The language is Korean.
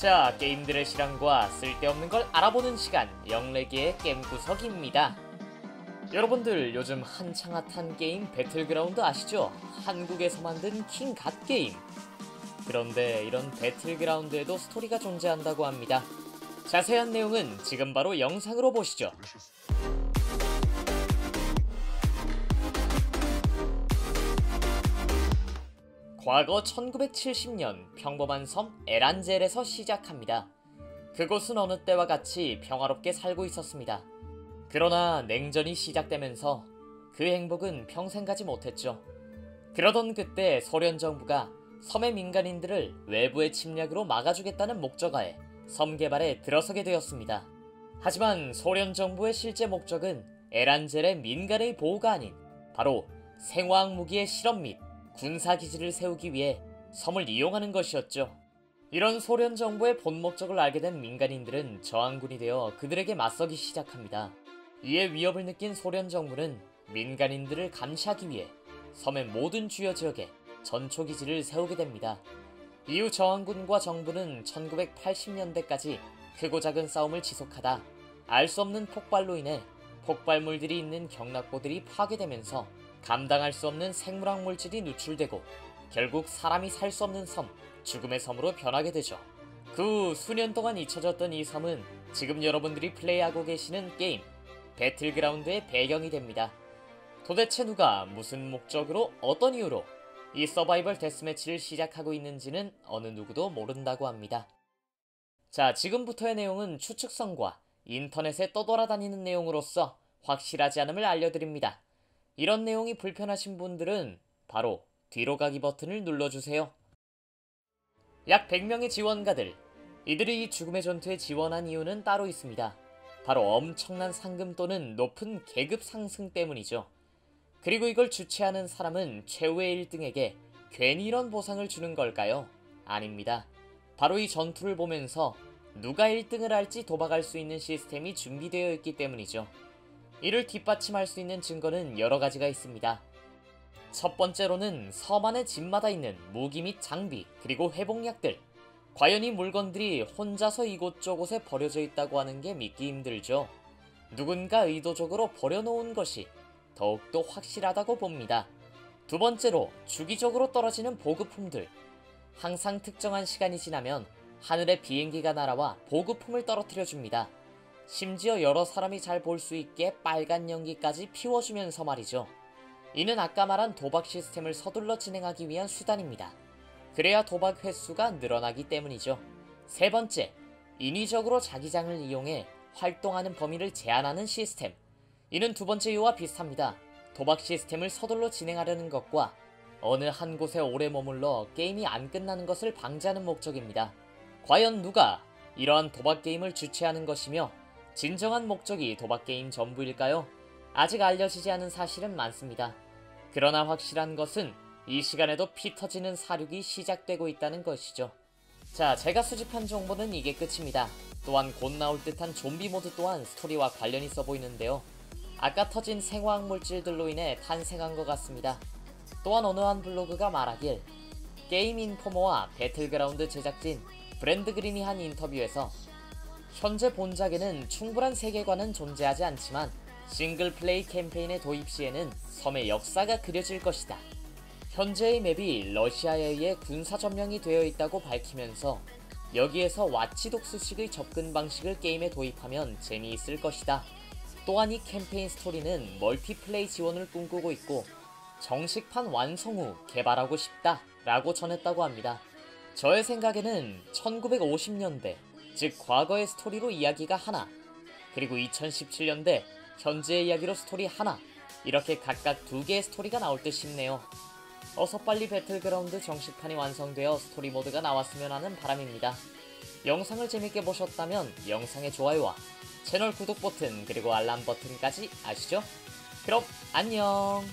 자, 게임들의 실황과 쓸데없는 걸 알아보는 시간, 영래기의 게임 구석입니다. 여러분들 요즘 한창 핫한 게임 배틀그라운드 아시죠? 한국에서 만든 킹갓 게임. 그런데 이런 배틀그라운드에도 스토리가 존재한다고 합니다. 자세한 내용은 지금 바로 영상으로 보시죠. 과거 1970년 평범한 섬 에란젤에서 시작합니다. 그곳은 어느 때와 같이 평화롭게 살고 있었습니다. 그러나 냉전이 시작되면서 그 행복은 평생 가지 못했죠. 그러던 그때 소련 정부가 섬의 민간인들을 외부의 침략으로 막아주겠다는 목적하에 섬 개발에 들어서게 되었습니다. 하지만 소련 정부의 실제 목적은 에란젤의 민간의 보호가 아닌 바로 생화학 무기의 실험 및 군사기지를 세우기 위해 섬을 이용하는 것이었죠. 이런 소련 정부의 본 목적을 알게 된 민간인들은 저항군이 되어 그들에게 맞서기 시작합니다. 이에 위협을 느낀 소련 정부는 민간인들을 감시하기 위해 섬의 모든 주요 지역에 전초기지를 세우게 됩니다. 이후 저항군과 정부는 1980년대까지 크고 작은 싸움을 지속하다 알 수 없는 폭발로 인해 폭발물들이 있는 경락고들이 파괴되면서 감당할 수 없는 생물학 물질이 누출되고 결국 사람이 살 수 없는 섬, 죽음의 섬으로 변하게 되죠. 그후 수년 동안 잊혀졌던 이 섬은 지금 여러분들이 플레이하고 계시는 게임 배틀그라운드의 배경이 됩니다. 도대체 누가 무슨 목적으로 어떤 이유로 이 서바이벌 데스매치를 시작하고 있는지는 어느 누구도 모른다고 합니다. 자, 지금부터의 내용은 추측성과 인터넷에 떠돌아다니는 내용으로서 확실하지 않음을 알려드립니다. 이런 내용이 불편하신 분들은 바로 뒤로 가기 버튼을 눌러주세요. 약 100명의 지원가들. 이들이 이 죽음의 전투에 지원한 이유는 따로 있습니다. 바로 엄청난 상금 또는 높은 계급 상승 때문이죠. 그리고 이걸 주최하는 사람은 최후의 1등에게 괜히 이런 보상을 주는 걸까요? 아닙니다. 바로 이 전투를 보면서 누가 1등을 할지 도박할 수 있는 시스템이 준비되어 있기 때문이죠. 이를 뒷받침할 수 있는 증거는 여러 가지가 있습니다. 첫 번째로는 섬 안의 집마다 있는 무기 및 장비, 그리고 회복약들. 과연 이 물건들이 혼자서 이곳저곳에 버려져 있다고 하는 게 믿기 힘들죠. 누군가 의도적으로 버려놓은 것이 더욱더 확실하다고 봅니다. 두 번째로 주기적으로 떨어지는 보급품들. 항상 특정한 시간이 지나면 하늘에 비행기가 날아와 보급품을 떨어뜨려 줍니다. 심지어 여러 사람이 잘 볼 수 있게 빨간 연기까지 피워주면서 말이죠. 이는 아까 말한 도박 시스템을 서둘러 진행하기 위한 수단입니다. 그래야 도박 횟수가 늘어나기 때문이죠. 세 번째, 인위적으로 자기장을 이용해 활동하는 범위를 제한하는 시스템. 이는 두 번째 이유와 비슷합니다. 도박 시스템을 서둘러 진행하려는 것과 어느 한 곳에 오래 머물러 게임이 안 끝나는 것을 방지하는 목적입니다. 과연 누가 이러한 도박 게임을 주최하는 것이며 진정한 목적이 도박게임 전부일까요? 아직 알려지지 않은 사실은 많습니다. 그러나 확실한 것은 이 시간에도 피 터지는 사륙이 시작되고 있다는 것이죠. 자, 제가 수집한 정보는 이게 끝입니다. 또한 곧 나올 듯한 좀비 모드 또한 스토리와 관련 있어 보이는데요. 아까 터진 생화학 물질들로 인해 탄생한 것 같습니다. 또한 어느 한 블로그가 말하길 게임 인포머와 배틀그라운드 제작진 브랜드 그린이 한 인터뷰에서 현재 본작에는 충분한 세계관은 존재하지 않지만 싱글 플레이 캠페인의 도입 시에는 섬의 역사가 그려질 것이다. 현재의 맵이 러시아에 의해 군사 점령이 되어 있다고 밝히면서 여기에서 와치독스식의 접근 방식을 게임에 도입하면 재미있을 것이다. 또한 이 캠페인 스토리는 멀티플레이 지원을 꿈꾸고 있고 정식판 완성 후 개발하고 싶다 라고 전했다고 합니다. 저의 생각에는 1950년대 즉 과거의 스토리로 이야기가 하나, 그리고 2017년대 현재의 이야기로 스토리 하나, 이렇게 각각 두 개의 스토리가 나올 듯 싶네요. 어서 빨리 배틀그라운드 정식판이 완성되어 스토리 모드가 나왔으면 하는 바람입니다. 영상을 재밌게 보셨다면 영상의 좋아요와 채널 구독 버튼 그리고 알람 버튼까지 아시죠? 그럼 안녕!